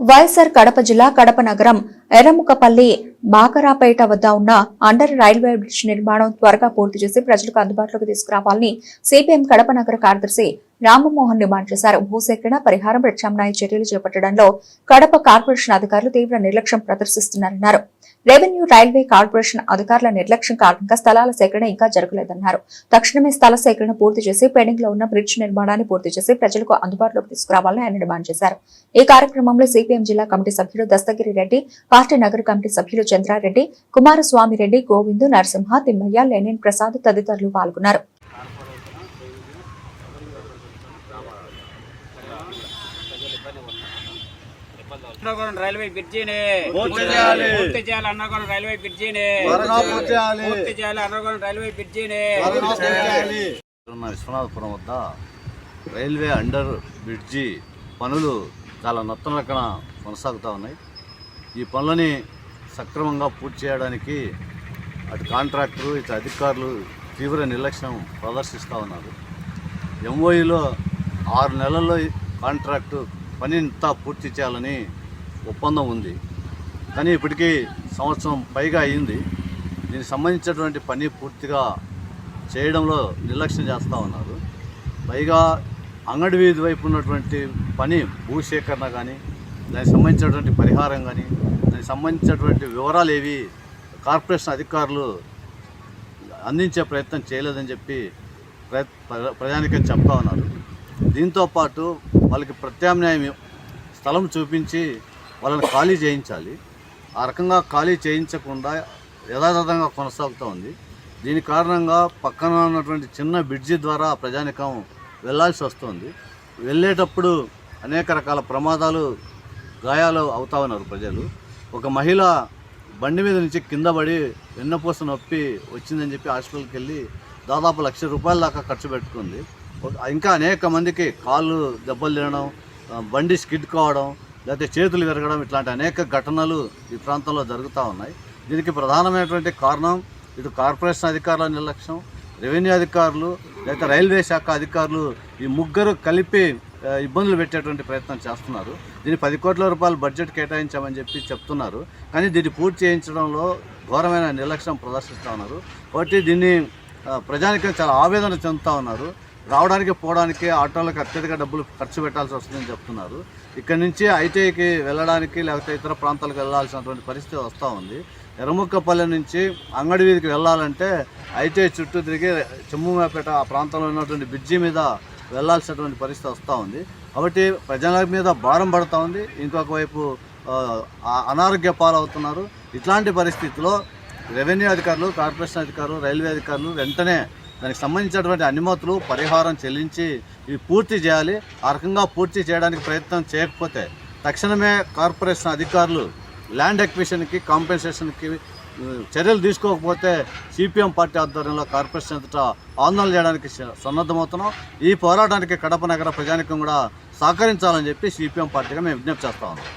వైఎస్ఆర్ కడప జిల్లా కడప నగరం ఎర్రముకపల్లి బాకరాపేట వద్ద ఉన్న అండర్ రైల్వే బ్రిడ్జ్ నిర్మాణం త్వరగా పూర్తి చేసి ప్రజలకు అందుబాటులోకి తీసుకురావాలని సిపిఎం కడప నగర కార్యదర్శి రామమోహన్ డిమాండ్ చేశారు. భూసేకరణ పరిహారం ప్రత్యామ్నాయ చర్యలు చేపట్టడంలో కడప కార్పొరేషన్ అధికారులు తీవ్ర నిర్లక్ష్యం ప్రదర్శిస్తున్నారన్నారు. రెవెన్యూ రైల్వే కార్పొరేషన్ అధికారుల నిర్లక్ష్యం కారణంగా స్థలాల సేకరణ ఇంకా జరగలేదన్నారు. తక్షణమే స్థల సేకరణ పూర్తి చేసి పెండింగ్లో ఉన్న బ్రిడ్జ్ నిర్మాణాన్ని పూర్తి చేసి ప్రజలకు అందుబాటులోకి తీసుకురావాలని ఆయన డిమాండ్ చేశారు. ఈ కార్యక్రమంలో సిపిఎం జిల్లా కమిటీ సభ్యులు దస్తగిరి రెడ్డి పార్టీ నగర కమిటీ సభ్యులు చంద్రారెడ్డి కుమారస్వామి రెడ్డి గోవిందు నరసింహ తిమ్మయ్య లెనిన్ ప్రసాద్ తదితరులు పాల్గొన్నారు. అన్నగోళం రైల్వే బ్రిడ్జిని పూర్తి చేయాలి. పూర్తి చేయాలి అన్నగోళం రైల్వే బ్రిడ్జిని పూర్తి చేయాలి. పూర్తి చేయాలి అన్నగోళం రైల్వే బ్రిడ్జిని విశ్వనాథపురం వద్ద రైల్వే అండర్ బ్రిడ్జి పనులు చాలా నత్తనలకన కొనసాగుతూ ఉన్నాయి. ఈ పనులని సక్రమంగా పూర్తి చేయడానికి అటు కాంట్రాక్టరు ఇటు అధికారులు తీవ్ర నిర్లక్ష్యం ప్రదర్శిస్తూ ఉన్నారు. ఎంఓఈలో ఆరు నెలల్లో కాంట్రాక్టు పని ఇంతా పూర్తి చేయాలని ఒప్పందం ఉంది. కానీ ఇప్పటికీ సంవత్సరం పైగా అయింది. దీనికి సంబంధించినటువంటి పని పూర్తిగా చేయడంలో నిర్లక్ష్యం చేస్తూ ఉన్నారు. పైగా అంగడి వీధి వైపు ఉన్నటువంటి పని భూసేకరణ కానీ దానికి సంబంధించినటువంటి పరిహారం కానీ దానికి సంబంధించినటువంటి వివరాలు ఏవి కార్పొరేషన్ అధికారులు అందించే ప్రయత్నం చేయలేదని చెప్పి ప్ర- ప్ర- ప్రజానికం చెప్తా ఉన్నారు. దీంతో పాటు వాళ్ళకి ప్రత్యామ్నాయం స్థలం చూపించి వాళ్ళని ఖాళీ చేయించాలి. ఆ రకంగా ఖాళీ చేయించకుండా యథాతథంగా కొనసాగుతూ ఉంది. దీని కారణంగా పక్కన ఉన్నటువంటి చిన్న బ్రిడ్జి ద్వారా ప్రజానికం వెళ్ళాల్సి వస్తుంది. వెళ్ళేటప్పుడు అనేక రకాల ప్రమాదాలు గాయాలు అవుతా ఉన్నారు ప్రజలు. ఒక మహిళ బండి మీద నుంచి కింద పడి వెన్నపూస నొప్పి వచ్చిందని చెప్పి హాస్పిటల్కి వెళ్ళి దాదాపు లక్ష రూపాయల దాకా ఖర్చు పెట్టుకుంది. ఇంకా అనేక మందికి కాళ్ళు దెబ్బలు తినడం బండి స్కిడ్ కావడం లేకపోతే చేతులు విరగడం ఇట్లాంటి అనేక ఘటనలు ఈ ప్రాంతంలో జరుగుతూ ఉన్నాయి. దీనికి ప్రధానమైనటువంటి కారణం ఇటు కార్పొరేషన్ అధికారుల నిర్లక్ష్యం రెవెన్యూ అధికారులు లేకపోతే రైల్వే శాఖ అధికారులు ఈ ముగ్గురు కలిపి ఇబ్బందులు పెట్టేటువంటి ప్రయత్నం చేస్తున్నారు. దీన్ని పది కోట్ల రూపాయలు బడ్జెట్ కేటాయించామని చెప్పి చెప్తున్నారు. కానీ దీన్ని పూర్తి చేయించడంలో ఘోరమైన నిర్లక్ష్యం ప్రదర్శిస్తూ ఉన్నారు. కాబట్టి దీన్ని ప్రజానికి ప్రజానికం చాలా ఆవేదన చెందుతూ ఉన్నారు. రావడానికి పోవడానికి ఆటోలకు అత్యధిక డబ్బులు ఖర్చు పెట్టాల్సి వస్తుందని చెప్తున్నారు. ఇక్కడ నుంచి ఐటీఐకి వెళ్ళడానికి లేకపోతే ఇతర ప్రాంతాలకు వెళ్ళాల్సినటువంటి పరిస్థితి వస్తూ ఉంది. ఎర్రముక్కపల్లి నుంచి అంగడి వీధికి వెళ్ళాలంటే ఐటీఐ చుట్టూ తిరిగి చెమ్ముమేపేట ఆ ప్రాంతంలో ఉన్నటువంటి బ్రిడ్జి మీద వెళ్ళాల్సినటువంటి పరిస్థితి వస్తూ ఉంది. కాబట్టి ప్రజల మీద భారం పడుతూ ఉంది. ఇంకొక వైపు అనారోగ్య పాలవుతున్నారు. ఇట్లాంటి పరిస్థితిలో రెవెన్యూ అధికారులు కార్పొరేషన్ అధికారులు రైల్వే అధికారులు వెంటనే దానికి సంబంధించినటువంటి అనుమతులు పరిహారం చెల్లించి ఇవి పూర్తి చేయాలి. ఆ రకంగా పూర్తి చేయడానికి ప్రయత్నం చేయకపోతే తక్షణమే కార్పొరేషన్ అధికారులు ల్యాండ్ ఎక్విషన్కి కాంపెన్సేషన్కి చర్యలు తీసుకోకపోతే సిపిఎం పార్టీ ఆధ్వర్యంలో కార్పొరేషన్ ఎదుట ఆందోళన చేయడానికి సన్నద్ధమవుతున్నాం. ఈ పోరాటానికి కడప నగర ప్రజానికం కూడా సహకరించాలని చెప్పి సిపిఎం పార్టీగా మేము విజ్ఞప్తి చేస్తా ఉన్నాం.